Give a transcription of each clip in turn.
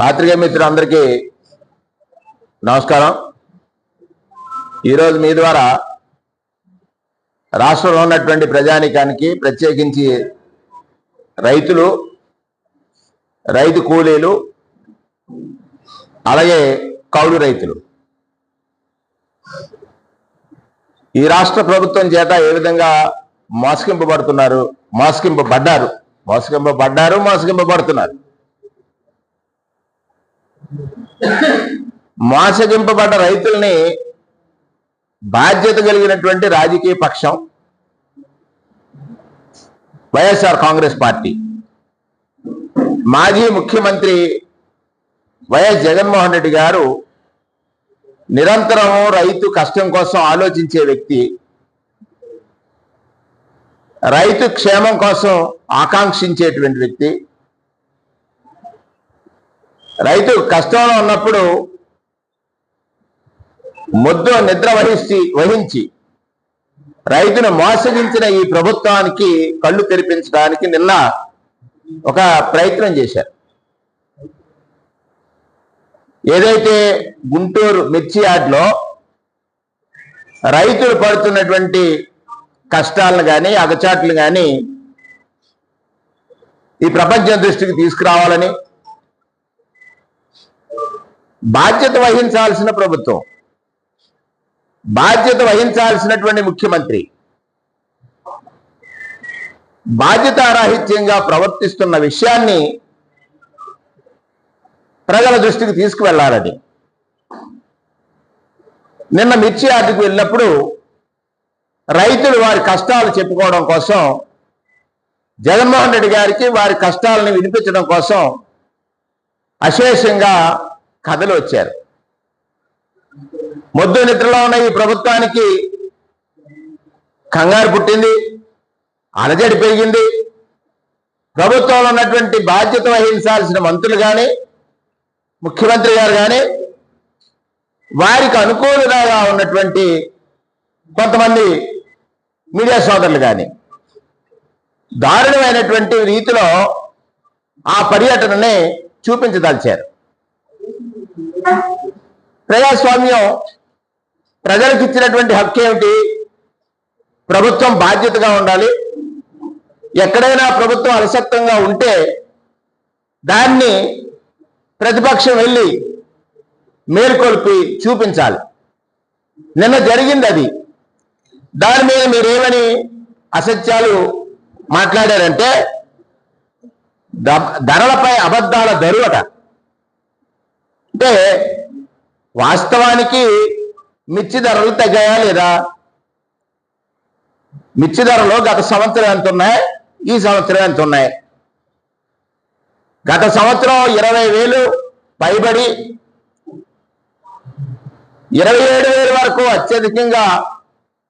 పాత్రికేయ మిత్రులందరికీ నమస్కారం. ఈరోజు మీ ద్వారా రాష్ట్రంలో ఉన్నటువంటి ప్రజానికానికి ప్రత్యేకించి రైతులు రైతు కూలీలు అలాగే కౌలు రైతులు. ఈ రాష్ట్ర ప్రభుత్వం చేత ఏ విధంగా మోసగింపబడుతున్నారు? మోసగింపబడ్డారు. మోసగింపబడ్డారు మోసగింపబడుతున్నారు. మోసగింపబడ్డ రైతుల్ని బాధ్యత కలిగినటువంటి రాజకీయ పక్షం వైఎస్ఆర్ కాంగ్రెస్ పార్టీ. మాజీ ముఖ్యమంత్రి వైఎస్ జగన్మోహన్ రెడ్డి గారు నిరంతరం రైతు కష్టం కోసం ఆలోచించే వ్యక్తి. రైతు క్షేమం కోసం ఆకాంక్షించేటువంటి వ్యక్తి. రైతు కష్టంలో ఉన్నప్పుడు ముద్దు నిద్ర వహించి వహించి రైతును మోసగించిన ఈ ప్రభుత్వానికి కళ్ళు తెరిపించడానికి నిన్న ఒక ప్రయత్నం చేశారు. ఏదైతే గుంటూరు మిర్చి యార్డ్లో రైతులు పడుతున్నటువంటి కష్టాలను కానీ అగచాట్లు కానీ ఈ ప్రపంచం దృష్టికి తీసుకురావాలని బాధ్యత వహించాల్సిన ప్రభుత్వం బాధ్యత వహించాల్సినటువంటి ముఖ్యమంత్రి బాధ్యతారాహిత్యంగా ప్రవర్తిస్తున్న విషయాన్ని ప్రజల దృష్టికి తీసుకువెళ్ళాలని నిన్న మిర్చి యార్డుకు వెళ్ళినప్పుడు రైతులు వారి కష్టాలు చెప్పుకోవడం కోసం జగన్మోహన్ రెడ్డి గారికి వారి కష్టాలను వినిపించడం కోసం అశేషంగా కథలు వచ్చారు. మొద్దు నిద్రలో ఉన్న ఈ ప్రభుత్వానికి కంగారు పుట్టింది అలజడి పెరిగింది. ప్రభుత్వంలో ఉన్నటువంటి బాధ్యత వహించాల్సిన మంత్రులు కానీ ముఖ్యమంత్రి గారు కానీ వారికి అనుకూలంగా ఉన్నటువంటి కొంతమంది మీడియా సోదరులు కానీ దారుణమైనటువంటి రీతిలో ఆ పర్యటనని చూపించదలిచారు. ప్రజాస్వామ్యం ప్రజలకు ఇచ్చినటువంటి హక్కు ఏమిటి? ప్రభుత్వం బాధ్యతగా ఉండాలి. ఎక్కడైనా ప్రభుత్వం అలసత్వంగా ఉంటే దాన్ని ప్రతిపక్షం వెళ్ళి మేల్కొల్పి చూపించాలి. నిన్న జరిగింది అది దాని మీద మీరేమని అసత్యాలు మాట్లాడారంటే ద- ధరలపై అబద్ధాల దరువట. అంటే వాస్తవానికి మిర్చి ధరలు తగ్గాయా లేదా? మిర్చి ధరలు గత సంవత్సరం ఎంత ఉన్నాయి? ఈ సంవత్సరం ఎంత ఉన్నాయి? గత సంవత్సరం ఇరవై వేలు పైబడి ఇరవై ఏడు వేల వరకు అత్యధికంగా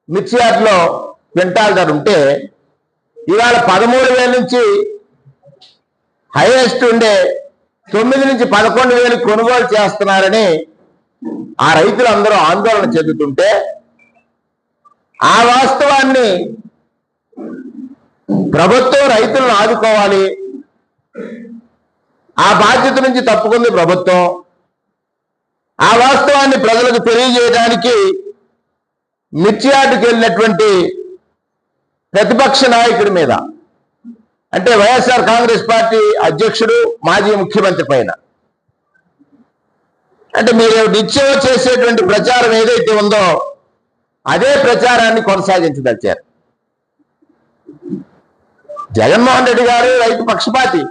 మిర్చి యార్డ్లో క్వింటాల్ ధర ఉంటే ఇవాళ పదమూడు వేల నుంచి హైయెస్ట్ ఉండే తొమ్మిది నుంచి పదకొండు వేలు కొనుగోలు చేస్తున్నారని ఆ రైతులందరూ ఆందోళన చెందుతుంటే ఆ వాస్తవాన్ని ప్రభుత్వం రైతులను ఆదుకోవాలి. ఆ బాధ్యత నుంచి తప్పుకుంది ప్రభుత్వం. ఆ వాస్తవాన్ని ప్రజలకు తెలియజేయడానికి మిర్చి వెళ్ళినటువంటి ప్రతిపక్ష నాయకుడి మీద అంటే వైఎస్ఆర్ కాంగ్రెస్ పార్టీ అధ్యక్షుడు మాజీ ముఖ్యమంత్రి పైన. అంటే మీరు నిత్యం చేసేటువంటి ప్రచారం ఏదైతే ఉందో అదే ప్రచారాన్ని కొనసాగించదలిచారు. జగన్మోహన్ రెడ్డి గారు రైతు పక్షపాతి.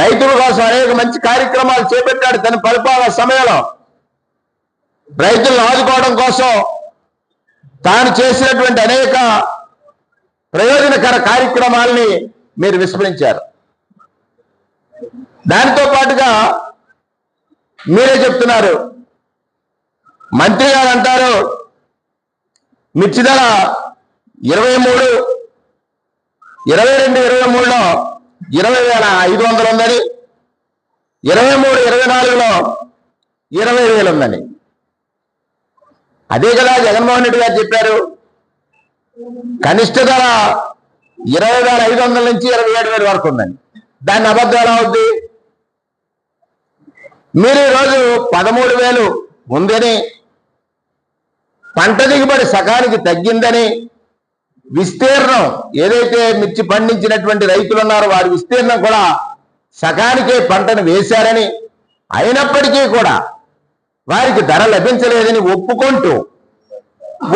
రైతుల కోసం అనేక మంచి కార్యక్రమాలు చేపట్టాడు తన పరిపాలన సమయంలో. రైతులను ఆదుకోవడం కోసం తాను చేసినటువంటి అనేక ప్రయోజనకర కార్యక్రమాల్ని మీరు విస్మరించారు. దానితో పాటుగా మీరే చెప్తున్నారు. మంత్రి గారు అంటారు మిర్చి ధర ఇరవై మూడు ఇరవై రెండు ఇరవై మూడులో ఇరవై వేల ఐదు వందలు ఉందని ఇరవై మూడు ఇరవై నాలుగులో ఇరవై వేలు ఉందని అదే కదా జగన్మోహన్ రెడ్డి గారు చెప్పారు. కనిష్ట ధర ఇరవై వేల ఐదు వందల నుంచి ఇరవై ఏడు వేల వరకు ఉందండి దాన్ని అబద్ధం ఎలా అవుద్ది? మీరు ఈరోజు పదమూడు వేలు ఉందని పంట దిగుబడి సకానికి తగ్గిందని విస్తీర్ణం. ఏదైతే మిర్చి పండించినటువంటి రైతులు ఉన్నారో వారి విస్తీర్ణం కూడా సకానికే పంటను వేశారని అయినప్పటికీ కూడా వారికి ధర లభించలేదని ఒప్పుకుంటూ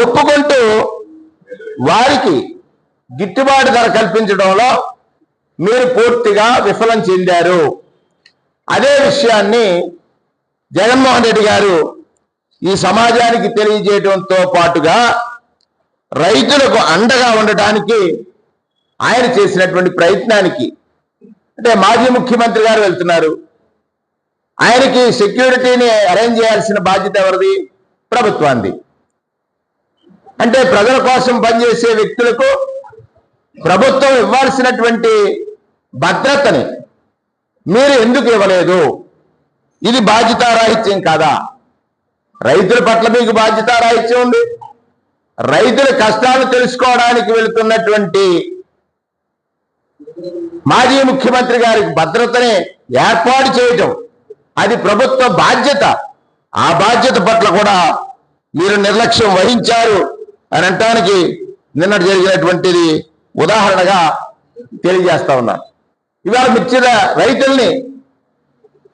ఒప్పుకుంటూ వారికి గిట్టుబాటు ధర కల్పించడంలో మీరు పూర్తిగా విఫలం చెందారు. అదే విషయాన్ని జగన్మోహన్ రెడ్డి గారు ఈ సమాజానికి తెలియజేయడంతో పాటుగా రైతులకు అండగా ఉండటానికి ఆయన చేసినటువంటి ప్రయత్నానికి అంటే మాజీ ముఖ్యమంత్రి గారు వెళ్తున్నారు. ఆయనకి సెక్యూరిటీని అరేంజ్ చేయాల్సిన బాధ్యత ఎవరిది? ప్రభుత్వాన్ని అంటే ప్రజల కోసం పనిచేసే వ్యక్తులకు ప్రభుత్వం ఇవ్వాల్సినటువంటి భద్రతని మీరు ఎందుకు ఇవ్వలేదు? ఇది బాధ్యతారాహిత్యం కాదా? రైతుల పట్ల మీకు బాధ్యతారాహిత్యం ఉంది. రైతుల కష్టాలు తెలుసుకోవడానికి వెళుతున్నటువంటి మాజీ ముఖ్యమంత్రి గారికి భద్రతని ఏర్పాటు చేయటం అది ప్రభుత్వ బాధ్యత. ఆ బాధ్యత పట్ల కూడా మీరు నిర్లక్ష్యం వహించారు అని అంటానికి నిన్న జరిగినటువంటిది ఉదాహరణగా తెలియజేస్తా ఉన్నాను ఇవాళ మిర్చి రైతుల్ని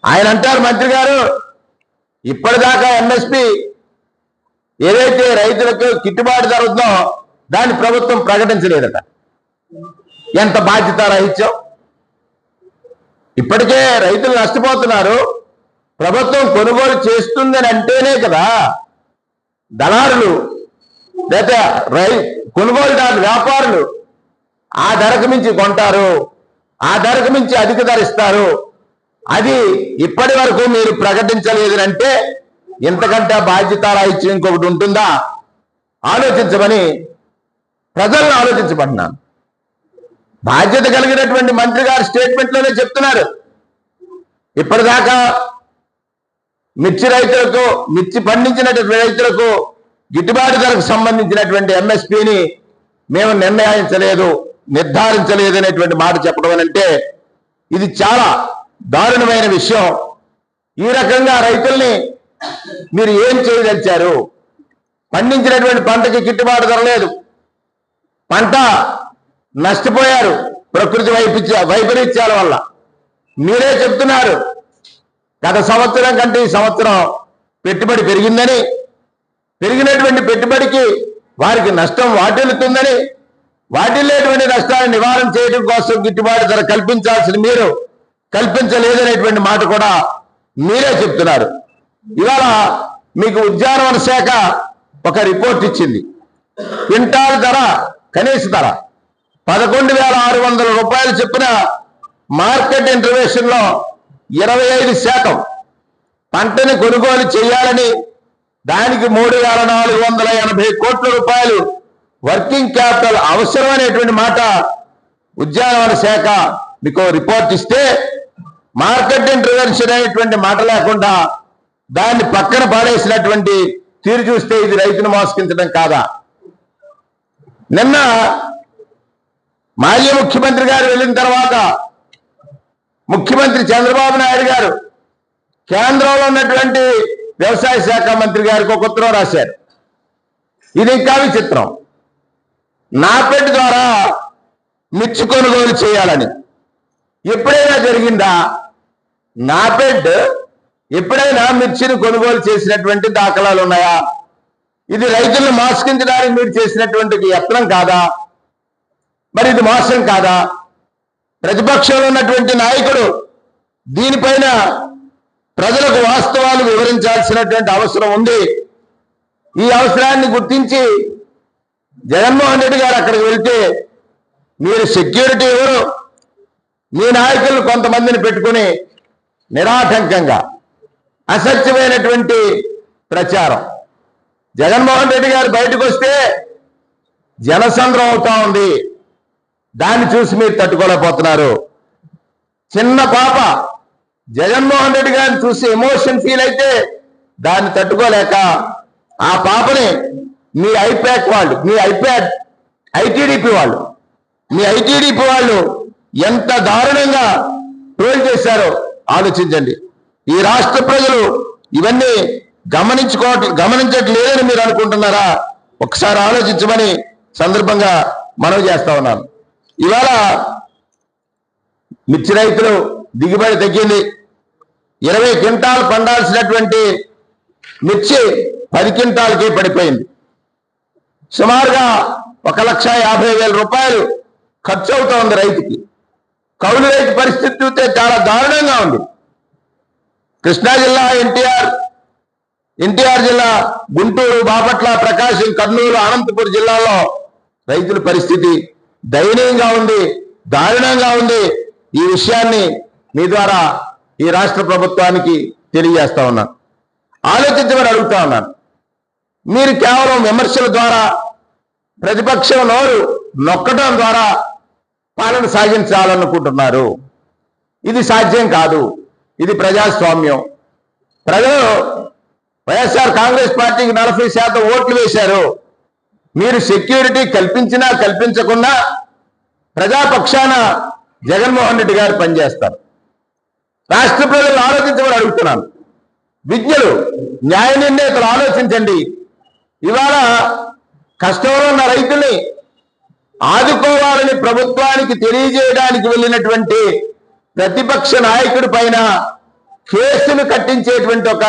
ఆయన అంటారు మంత్రి గారు ఇప్పటిదాకా ఎంఎస్పి ఏదైతే రైతులకు గిట్టుబాటు ధర ఉందో దాన్ని ప్రభుత్వం ప్రకటించలేదట. ఎంత బాధ్యత రహిత్యం ఇప్పటికే రైతులు నష్టపోతున్నారు. ప్రభుత్వం కొనుగోలు చేస్తుందని అంటేనే కదా దళారులు లేదా రై కొనుగోలుదారు వ్యాపారులు ఆ ధరకు మించి కొంటారు ఆ ధరకు మించి అధిక ధర ఇస్తారు. అది ఇప్పటి వరకు మీరు ప్రకటించలేదని అంటే ఇంతకంటే బాధ్యత రాయిత్యం ఇంకొకటి ఉంటుందా? ఆలోచించమని ప్రజలను ఆలోచించబడినాను బాధ్యత కలిగినటువంటి మంత్రి గారు స్టేట్మెంట్లోనే చెప్తున్నారు. ఇప్పటిదాకా మిర్చి రైతులకు మిర్చి పండించినటువంటి రైతులకు గిట్టుబాటు ధరకు సంబంధించినటువంటి ఎంఎస్పిని మేము నిర్ణయించలేదు నిర్ధారించలేదు అనేటువంటి మాట చెప్పడం అంటే ఇది చాలా దారుణమైన విషయం. ఈ రకంగా రైతుల్ని మీరు ఏం చేయదలిచారు? పండించినటువంటి పంటకి గిట్టుబాటు ధర లేదు. పంట నష్టపోయారు. ప్రకృతి వైపరీత్య వైపరీత్యాల వల్ల. మీరే చెప్తున్నారు. గత సంవత్సరం కంటే ఈ సంవత్సరం పెట్టుబడి పెరిగిందని పెరిగినటువంటి పెట్టుబడికి వారికి నష్టం వాటిల్లుతుందని వాటిల్లేటువంటి నష్టాన్ని నివారణ చేయడం కోసం గిట్టుబాటు ధర కల్పించాల్సిన మీరు. కల్పించలేదనేటువంటి మాట కూడా మీరే చెప్తున్నారు. ఇవాళ మీకు ఉద్యానవన శాఖ ఒక రిపోర్ట్ ఇచ్చింది. క్వింటాల్ ధర కనీస ధర. పదకొండు వేల ఆరు వందల రూపాయలు చెప్పిన మార్కెట్ ఇంటర్వేషన్లో ఇరవై ఐదు శాతం. పంటని కొనుగోలు చేయాలని దానికి మూడు వేల నాలుగు వందల ఎనభై కోట్ల రూపాయలు వర్కింగ్ క్యాపిటల్ అవసరమనేటువంటి మాట ఉద్యానవన శాఖ మీకు రిపోర్ట్ ఇస్తే మార్కెట్ ఇంటర్వెన్షన్ అనేటువంటి మాట లేకుండా దాన్ని పక్కన పాడేసినటువంటి తీరు చూస్తే ఇది రైతును మోసగించడం కాదా? నిన్న మాజీ ముఖ్యమంత్రి గారు వెళ్ళిన తర్వాత ముఖ్యమంత్రి చంద్రబాబు నాయుడు గారు కేంద్రంలో ఉన్నటువంటి వ్యవసాయ శాఖ మంత్రి గారికి ఒక ఉత్తరం రాశారు. ఇది ఇంకా విచిత్రం. నాపెట్ ద్వారా మిర్చి కొనుగోలు చేయాలని ఎప్పుడైనా జరిగిందా? నాపెడ్ ఎప్పుడైనా మిర్చిని కొనుగోలు చేసినటువంటి దాఖలాలు ఉన్నాయా? ఇది రైతులను మోసగించడానికి మీరు చేసినటువంటి యత్నం కాదా? మరి ఇది మోసం కాదా? ప్రతిపక్షంలో ఉన్నటువంటి నాయకుడు దీనిపైన ప్రజలకు వాస్తవాలు వివరించాల్సినటువంటి అవసరం ఉంది. ఈ అవసరాన్ని గుర్తించి జగన్మోహన్ రెడ్డి గారు అక్కడికి వెళ్తే మీరు సెక్యూరిటీ ఎవరు? మీ నాయకులు కొంతమందిని పెట్టుకుని నిరాటంకంగా అసత్యమైనటువంటి ప్రచారం. జగన్మోహన్ రెడ్డి గారు బయటకు వస్తే జనసంద్రం అవుతా ఉంది. దాన్ని చూసి మీరు తట్టుకోలేకపోతున్నారు. చిన్న పాప జగన్మోహన్ రెడ్డి గారిని చూసి ఎమోషన్ ఫీల్ అయితే దాన్ని తట్టుకోలేక ఆ పాపని మీ ఐప్యాక్ వాళ్ళు మీ ఐప్యాక్ ఐటీడీపీ వాళ్ళు మీ ఐటీడీపీ వాళ్ళు ఎంత దారుణంగా ట్రోల్ చేశారో ఆలోచించండి. ఈ రాష్ట్ర ప్రజలు ఇవన్నీ గమనించుకో గమనించట్లేదని మీరు అనుకుంటున్నారా? ఒకసారి ఆలోచించమని సందర్భంగా మనవి చేస్తా ఉన్నాను. ఇవాళ మిర్చి రైతులు దిగుబడి తగ్గింది. ఇరవై క్వింటాలు పండాల్సినటువంటి మిర్చి పది క్వింటాల్కి పడిపోయింది. సుమారుగా ఒక లక్ష యాభై వేల రూపాయలు ఖర్చు అవుతోంది రైతుకి. కౌలు రైతు పరిస్థితి చూస్తే చాలా దారుణంగా ఉంది. కృష్ణా జిల్లా ఎన్టీఆర్ ఎన్టీఆర్ జిల్లా గుంటూరు బాపట్ల ప్రకాశం కర్నూలు అనంతపురం జిల్లాలో రైతుల పరిస్థితి దయనీయంగా ఉంది దారుణంగా ఉంది. ఈ విషయాన్ని మీ ద్వారా ఈ రాష్ట్ర ప్రభుత్వానికి తెలియజేస్తా ఉన్నాను. ఆలోచించమని అడుగుతా ఉన్నాను. మీరు కేవలం విమర్శల ద్వారా ప్రతిపక్షం నోరు నొక్కడం ద్వారా పాలన సాగించాలనుకుంటున్నారు. ఇది సాధ్యం కాదు. ఇది ప్రజాస్వామ్యం. ప్రజలు వైఎస్ఆర్ కాంగ్రెస్ పార్టీకి నలభై శాతం ఓట్లు వేశారు. మీరు సెక్యూరిటీ కల్పించినా కల్పించకుండా ప్రజాపక్షాన జగన్మోహన్ రెడ్డి గారు పనిచేస్తారు. రాష్ట్ర ప్రజలు ఆలోచించమని అడుగుతున్నాను. విజ్ఞులు న్యాయ నిర్ణేతలు ఆలోచించండి. ఇవాళ కష్టంలో ఉన్న రైతుల్ని ఆదుకోవాలని ప్రభుత్వానికి తెలియజేయడానికి వెళ్ళినటువంటి ప్రతిపక్ష నాయకుడి పైన కేసులు కట్టించేటువంటి ఒక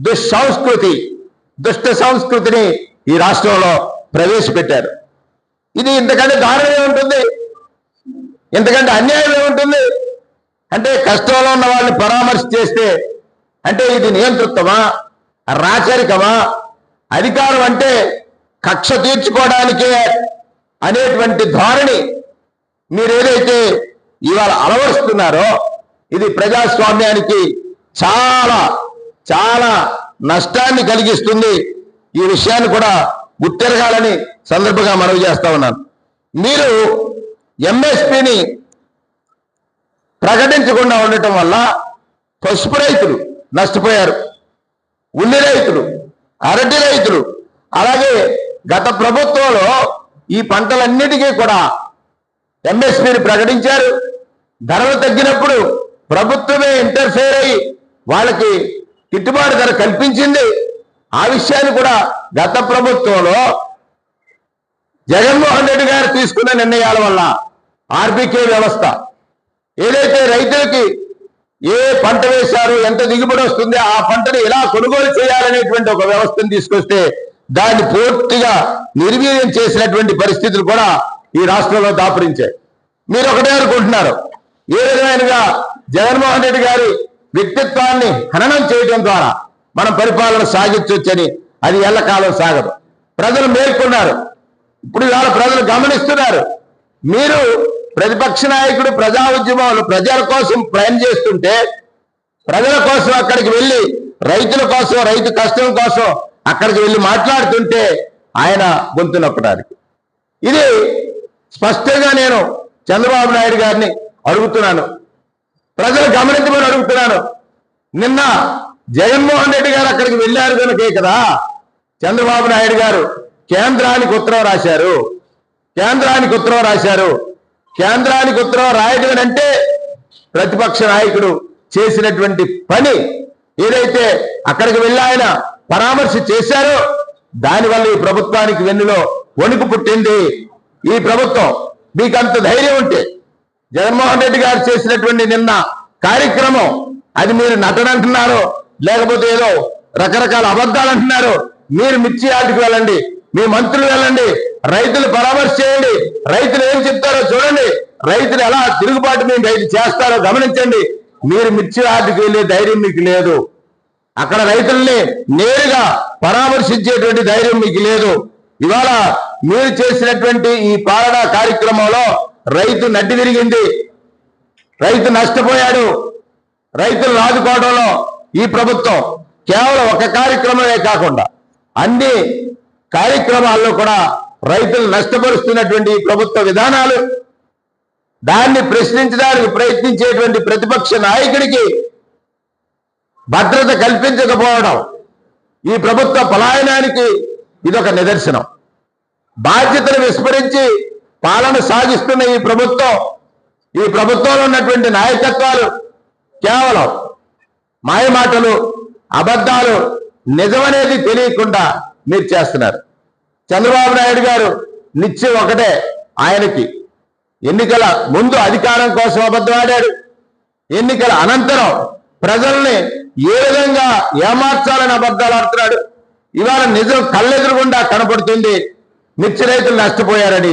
దుస్సంస్కృతి దుష్ట సంస్కృతిని ఈ రాష్ట్రంలో ప్రవేశపెట్టారు. ఇది ఇంతకంటే దారుణం ఏముంటుంది ఇంతకంటే అన్యాయం ఏముంటుంది అంటే కష్టంలో ఉన్న వాళ్ళని పరామర్శ చేస్తే అంటే ఇది నియంతృత్వమా రాచరికమా అధికారం అంటే కక్ష తీర్చుకోవడానికే అనేటువంటి ధోరణి మీరు ఏదైతే ఇవాళ అలవరుస్తున్నారో ఇది ప్రజాస్వామ్యానికి చాలా చాలా నష్టాన్ని కలిగిస్తుంది. ఈ విషయాన్ని కూడా గుర్తెరగాలని సందర్భంగా మనవి చేస్తా ఉన్నాను. మీరు ఎంఎస్పిని ప్రకటించకుండా ఉండటం వల్ల పసుపు రైతులు నష్టపోయారు. ఉల్లి రైతులు అరటి రైతులు అలాగే గత ప్రభుత్వంలో ఈ పంటలన్నిటికీ కూడా ఎంఎస్పీని ప్రకటించారు. ధరలు తగ్గినప్పుడు ప్రభుత్వమే ఇంటర్ఫేర్ అయ్యి వాళ్ళకి గిట్టుబాటు ధర కల్పించింది. ఆ విషయాన్ని కూడా గత ప్రభుత్వంలో జగన్మోహన్ రెడ్డి గారు తీసుకున్న నిర్ణయాల వల్ల ఆర్బీకే వ్యవస్థ ఏదైతే రైతులకి ఏ పంట వేశారు ఎంత దిగుబడి వస్తుంది ఆ పంటను ఎలా కొనుగోలు చేయాలనేటువంటి ఒక వ్యవస్థను తీసుకొస్తే దాన్ని పూర్తిగా నిర్వీర్యం చేసినటువంటి పరిస్థితులు కూడా ఈ రాష్ట్రంలో దాపురించాయి మీరు ఒకటే అనుకుంటున్నారు. ఏ విధమైనగా జగన్మోహన్ రెడ్డి గారి వ్యక్తిత్వాన్ని హననం చేయడం ద్వారా మనం పరిపాలన సాగించవచ్చని అది ఎల్లకాలం సాగదు. ప్రజలు మేల్కొన్నారు. ఇప్పుడు ఇవాళ ప్రజలు గమనిస్తున్నారు. మీరు ప్రతిపక్ష నాయకుడు ప్రజా ఉద్యమాలు ప్రజల కోసం ప్రయాణం చేస్తుంటే ప్రజల కోసం అక్కడికి వెళ్ళి రైతుల కోసం రైతు కష్టం కోసం అక్కడికి వెళ్ళి మాట్లాడుతుంటే ఆయన గొంతు నొక్కడానికి. ఇది స్పష్టంగా నేను చంద్రబాబు నాయుడు గారిని అడుగుతున్నాను. ప్రజలు గమనించమని అడుగుతున్నాను. నిన్న జగన్మోహన్ రెడ్డి గారు అక్కడికి వెళ్ళారు కనుకే కదా చంద్రబాబు నాయుడు గారు కేంద్రానికి ఉత్తరం రాశారు. కేంద్రానికి ఉత్తరం రాశారు. కేంద్రానికి ఉత్తరం రాయడం అంటే ప్రతిపక్ష నాయకుడు చేసినటువంటి పని. ఏదైతే అక్కడికి వెళ్ళి ఆయన పరామర్శ చేశారో దానివల్ల ఈ ప్రభుత్వానికి వెన్నులో వణుకు పుట్టింది ఈ ప్రభుత్వం మీకు అంత ధైర్యం ఉంటే జగన్మోహన్ రెడ్డి గారు చేసినటువంటి నిన్న కార్యక్రమం అది మీరు నటన అంటున్నారు లేకపోతే ఏదో రకరకాల అబద్ధాలు అంటున్నారు మీరు మిర్చి ఆటికి వెళ్ళండి మీ మంత్రులు వెళ్ళండి రైతులు పరామర్శ చేయండి రైతులు ఏం చెప్తారో చూడండి రైతులు ఎలా తిరుగుబాటు మేము రైతు చేస్తారో గమనించండి. మీరు మిర్చి ఆటికి వెళ్ళే ధైర్యం మీకు లేదు. అక్కడ రైతుల్ని నేరుగా పరామర్శించేటువంటి ధైర్యం మీకు లేదు. ఇవాళ మీరు చేసినటువంటి ఈ పాలన కార్యక్రమంలో రైతు నడ్డి తిరిగింది. రైతు నష్టపోయాడు. రైతులు ఆదుకోవడంలో ఈ ప్రభుత్వం కేవలం ఒక కార్యక్రమమే కాకుండా అన్ని కార్యక్రమాల్లో కూడా రైతులు నష్టపరుస్తున్నటువంటి ఈ ప్రభుత్వ విధానాలు దాన్ని ప్రశ్నించడానికి ప్రయత్నించేటువంటి ప్రతిపక్ష నాయకుడికి భద్రత కల్పించకపోవడం ఈ ప్రభుత్వ పలాయనానికి ఇదొక నిదర్శనం. బాధ్యతలు విస్మరించి పాలన సాగిస్తున్న ఈ ప్రభుత్వం ఈ ప్రభుత్వంలో ఉన్నటువంటి నాయకత్వాలు కేవలం మాయమాటలు అబద్ధాలు నిజమనేది తెలియకుండా మీరు చేస్తున్నారు. చంద్రబాబు నాయుడు గారు నిత్యం ఒకటే ఆయనకి. ఎన్నికల ముందు అధికారం కోసం అబద్ధం ఆడాడు. ఎన్నికల అనంతరం ప్రజల్ని ఏ విధంగా ఏమార్చాలని అబద్ధాలు ఆడుతున్నాడు. ఇవాళ నిజం కళ్ళెదురుగుండా కనపడుతుంది. మిర్చి రైతులు నష్టపోయారని.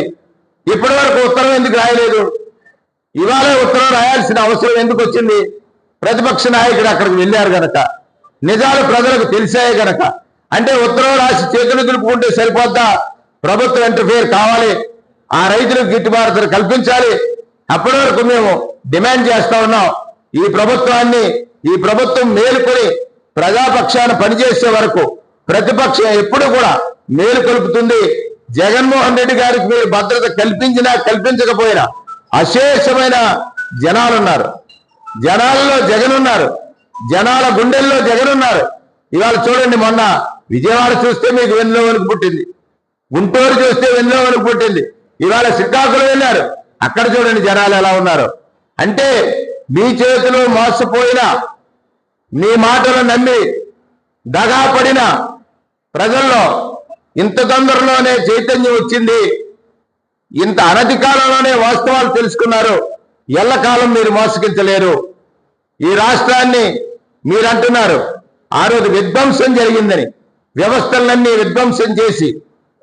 ఇప్పటి వరకు ఉత్తరం ఎందుకు రాయలేదు? ఇవాళ ఉత్తరం రాయాల్సిన అవసరం ఎందుకు వచ్చింది? ప్రతిపక్ష నాయకుడు అక్కడికి వెళ్ళారు గనక. నిజాలు ప్రజలకు తెలిసాయి గనక. అంటే ఉత్తరం రాసి చేతులు దులుపుకుంటే సరిపోద్దా? ప్రభుత్వం ఇంటర్ఫేర్ కావాలి. ఆ రైతులకు గిట్టుబాటు కల్పించాలి. అప్పటి వరకు మేము డిమాండ్ చేస్తా ఉన్నాం. ఈ ప్రభుత్వాన్ని ఈ ప్రభుత్వం మేలుకొని ప్రజాపక్షాన్ని పనిచేసే వరకు ప్రతిపక్షం ఎప్పుడు కూడా మేలు కలుపుతుంది. జగన్మోహన్ రెడ్డి గారికి మీరు భద్రత కల్పించినా కల్పించకపోయినా అశేషమైన జనాలున్నారు జనాలలో జగన్ ఉన్నారు. జనాల గుండెల్లో జగన్ ఉన్నారు. ఇవాళ చూడండి మొన్న విజయవాడ చూస్తే మీకు వెన్నెలో వణుకు పుట్టింది. గుంటూరు చూస్తే వెన్నెలో వణుకు పుట్టింది. ఇవాళ శ్రీకాకుళం వెళ్ళారు. అక్కడ చూడండి జనాలు ఎలా ఉన్నారు. అంటే మీ చేతిలో మోసపోయిన మీ మాటలు నమ్మి దగా పడిన ప్రజల్లో ఇంత తొందరలోనే చైతన్యం వచ్చింది. ఇంత అనతి కాలంలోనే వాస్తవాలు తెలుసుకున్నారు. ఎల్లకాలం మీరు మోసగించలేరు. ఈ రాష్ట్రాన్ని మీరు అంటున్నారు ఆ రోజు విధ్వంసం జరిగిందని వ్యవస్థలన్నీ విధ్వంసం చేసి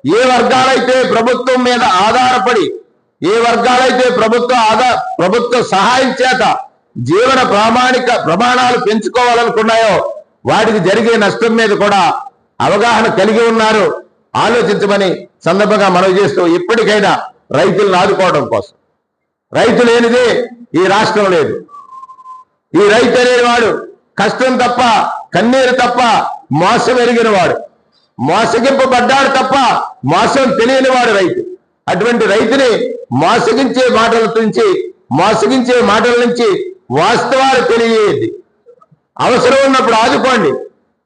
ఏ వర్గాలైతే ప్రభుత్వం మీద ఆధారపడి ఏ వర్గాలైతే ప్రభుత్వ ఆధార ప్రభుత్వ సహాయం చేత జీవన ప్రామాణిక ప్రమాణాలు పెంచుకోవాలనుకున్నాయో వాటికి జరిగే నష్టం మీద కూడా అవగాహన కలిగి ఉన్నారు. ఆలోచించమని సందర్భంగా మనవి చేస్తూ ఇప్పటికైనా రైతులను ఆదుకోవడం కోసం. రైతు లేనిదే ఈ రాష్ట్రం లేదు. ఈ రైతు అనేవాడు కష్టం తప్ప కన్నీరు తప్ప మోసం ఎరిగిన వాడు. మోసగింపబడ్డాడు తప్ప మోసం తెలియని వాడు రైతు. అటువంటి రైతుని మోసగించే మాటల నుంచి మోసగించే మాటల నుంచి వాస్తవాలు తెలియజేయద్ది అవసరం ఉన్నప్పుడు ఆదుకోండి.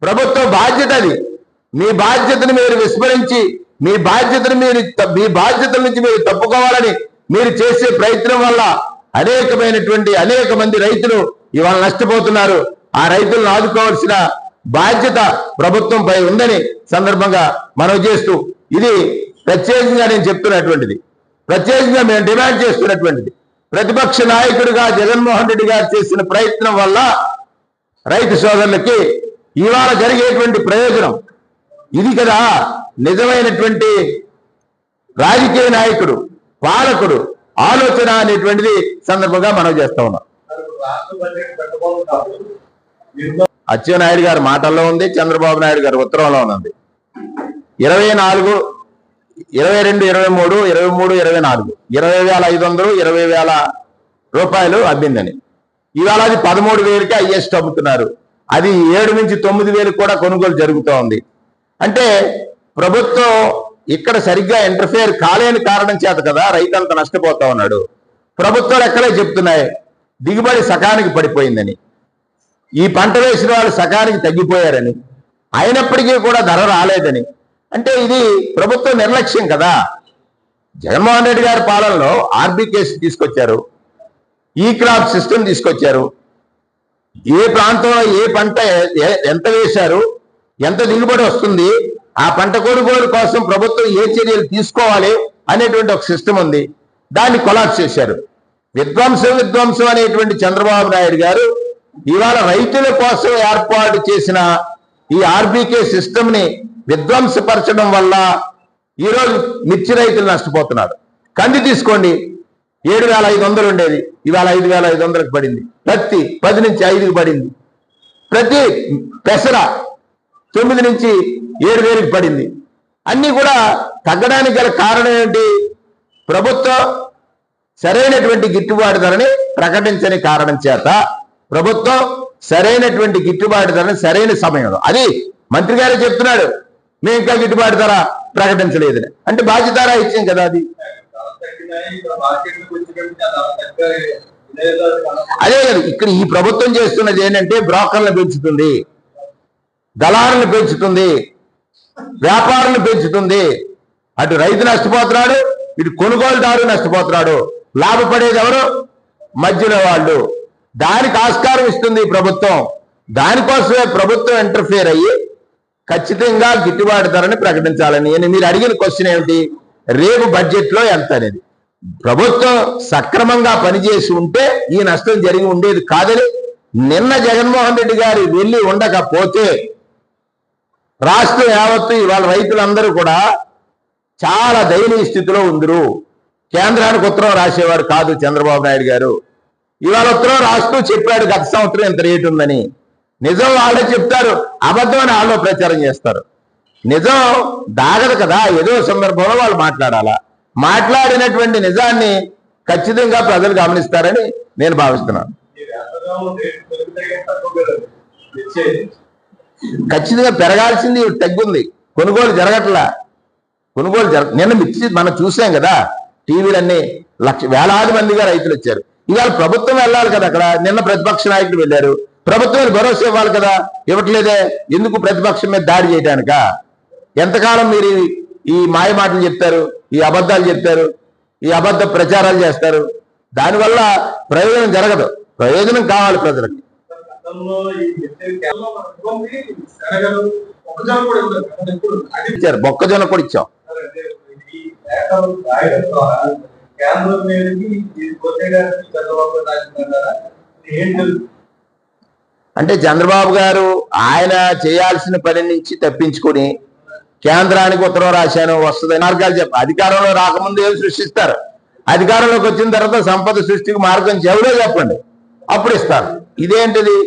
ప్రభుత్వ బాధ్యత అది. మీ బాధ్యతను మీరు విస్మరించి మీ బాధ్యతను మీరు మీ బాధ్యతల నుంచి మీరు తప్పుకోవాలని మీరు చేసే ప్రయత్నం వల్ల అనేకమైనటువంటి అనేక మంది రైతులు ఇవాళ నష్టపోతున్నారు. ఆ రైతులను ఆదుకోవాల్సిన బాధ్యత ప్రభుత్వంపై ఉందని సందర్భంగా మనం చేస్తూ ఇది ప్రత్యేకంగా నేను చెప్తున్నటువంటిది. ప్రత్యేకంగా మేము డిమాండ్ చేస్తున్నటువంటిది. ప్రతిపక్ష నాయకుడిగా జగన్మోహన్ రెడ్డి గారు చేసిన ప్రయత్నం వల్ల రైతు సోదరులకి ఇవాళ జరిగేటువంటి ప్రయోజనం ఇది కదా నిజమైనటువంటి రాజకీయ నాయకుడు పాలకుడు ఆలోచన అనేటువంటిది సందర్భంగా మనం చేస్తా ఉన్నాం. రాష్ట్ర అచ్చెన్నాయుడు గారి మాటల్లో ఉంది చంద్రబాబు నాయుడు గారి ఉత్తరంలో ఉంది. ఇరవై నాలుగు ఇరవై రెండు ఇరవై మూడు ఇరవై మూడు ఇరవై నాలుగు. ఇరవై వేల ఐదు వందలు ఇరవై వేల రూపాయలు అబ్బిందని. ఇవాళ అది పదమూడు వేలకి హైయెస్ట్ అమ్ముతున్నారు. అది ఏడు నుంచి తొమ్మిది వేలకు కూడా కొనుగోలు జరుగుతూ ఉంది. అంటే ప్రభుత్వం ఇక్కడ సరిగ్గా ఇంటర్ఫేర్ కాలేని కారణం చేత కదా రైతు అంత నష్టపోతా ఉన్నాడు. ప్రభుత్వాలు ఎక్కడే చెప్తున్నాయి? దిగుబడి సకానికి పడిపోయిందని. ఈ పంట వేసిన వాళ్ళు సకానికి తగ్గిపోయారని. అయినప్పటికీ కూడా ధర రాలేదని. అంటే ఇది ప్రభుత్వ నిర్లక్ష్యం కదా. జగన్మోహన్ రెడ్డి గారి పాలనలో ఆర్బీకేస్ తీసుకొచ్చారు. ఈ క్రాప్ సిస్టమ్ తీసుకొచ్చారు. ఏ ప్రాంతంలో ఏ పంట ఎంత వేశారు? ఎంత దిగుబడి వస్తుంది? ఆ పంట కొనుగోలు కోసం ప్రభుత్వం ఏ చర్యలు తీసుకోవాలి అనేటువంటి ఒక సిస్టమ్ ఉంది. దాన్ని కొలాప్స్ చేశారు. విధ్వంసం విధ్వంసం అనేటువంటి చంద్రబాబు నాయుడు గారు ఇవాళ రైతుల కోసం ఏర్పాటు చేసిన ఈ ఆర్బీకే సిస్టమ్ని విధ్వంసపరచడం వల్ల ఈరోజు మిర్చి రైతులు నష్టపోతున్నారు. కంది తీసుకోండి. ఏడు వేల ఐదు వందలు ఉండేది. ఇవాళ ఐదు వేల ఐదు వందలకు పడింది. పత్తి పది నుంచి ఐదుకి పడింది. ప్రతి పెసర తొమ్మిది నుంచి ఏడు వేలకు పడింది. అన్నీ కూడా తగ్గడానికి గల కారణం ఏంటి? ప్రభుత్వం సరైనటువంటి గిట్టుబాటు ధరని ప్రకటించని కారణం చేత ప్రభుత్వం సరైనటువంటి గిట్టుబాటు ధరని సరైన సమయంలో అది మంత్రి గారే చెప్తున్నాడు మేము ఇంకా గిట్టుబాటు ధర ప్రకటించలేదని అంటే బాధ్యత ఇచ్చాం కదా అది? అదే కదా ఇక్కడ ఈ ప్రభుత్వం చేస్తున్నది ఏంటంటే బ్రోకర్లను పెంచుతుంది. దళారులను పెంచుతుంది వ్యాపారులను పెంచుతుంది. అటు రైతు నష్టపోతున్నాడు ఇటు కొనుగోలుదారు నష్టపోతున్నాడు. లాభపడేది ఎవరు? మధ్యలో వాళ్ళు. దానికి ఆస్కారం ఇస్తుంది ప్రభుత్వం. దానికోసమే ప్రభుత్వం ఇంటర్ఫియర్ అయ్యి ఖచ్చితంగా గిట్టుబాటు ధరని ప్రకటించాలని. అని మీరు అడిగిన క్వశ్చన్ ఏమిటి? రేపు బడ్జెట్లో ఎంత అనేది. ప్రభుత్వం సక్రమంగా పనిచేసి ఉంటే ఈ నష్టం జరిగి ఉండేది కాదని నిన్న జగన్మోహన్ రెడ్డి గారు వెళ్ళి ఉండకపోతే రాష్ట్రం యావత్తు ఇవాళ రైతులందరూ కూడా చాలా దయనీయ స్థితిలో ఉందరు. కేంద్రానికి ఉత్తరం రాసేవాడు కాదు చంద్రబాబు నాయుడు గారు. ఇవాళ ఉత్తరం రాస్తూ చెప్పాడు గత సంవత్సరం ఇంత రేటు ఉందని. నిజం వాళ్ళే చెప్తారు అబద్ధం అని వాళ్ళు ప్రచారం చేస్తారు. నిజం దాగదు కదా ఏదో సందర్భంలో వాళ్ళు మాట్లాడాలా? మాట్లాడినటువంటి నిజాన్ని ఖచ్చితంగా ప్రజలు గమనిస్తారని నేను భావిస్తున్నాను. ఖచ్చితంగా పెరగాల్సింది తగ్గుంది కొనుగోలు జరగట్లా. కొనుగోలు జరగ నిన్న మిర్చి మనం చూసాం కదా టీవీలన్నీ లక్ష వేలాది మందిగా రైతులు వచ్చారు. ఇవాళ ప్రభుత్వం వెళ్ళాలి కదా అక్కడ. నిన్న ప్రతిపక్ష నాయకులు వెళ్ళారు. ప్రభుత్వం భరోసా ఇవ్వాలి కదా. ఇవ్వట్లేదే. ఎందుకు ప్రతిపక్షం మీద దాడి చేయడానిక ఎంతకాలం మీరు ఈ- మాయమాటలు మాయ మాటలు చెప్తారు? ఈ అబద్ధాలు చెప్తారు? ఈ అబద్ధ ప్రచారాలు చేస్తారు? దానివల్ల ప్రయోజనం జరగదు. ప్రయోజనం కావాలి ప్రజలకి. గతంలో మొక్కజొన్న కూడా ఇచ్చారు. మొక్కజొన్న ఇచ్చాం. చంద్రబాబు అంటే చంద్రబాబు గారు ఆయన చేయాల్సిన పని నుంచి తప్పించుకొని కేంద్రానికి ఉత్తరం రాశాను వస్తుంది. మార్గాలు చెప్ప అధికారంలో రాకముందు ఏం సృష్టిస్తారు? అధికారంలోకి వచ్చిన తర్వాత సంపద సృష్టికి మార్గం చెవులో చెప్పండి. అప్పుడు ఇస్తారు. ఇదేంటిది?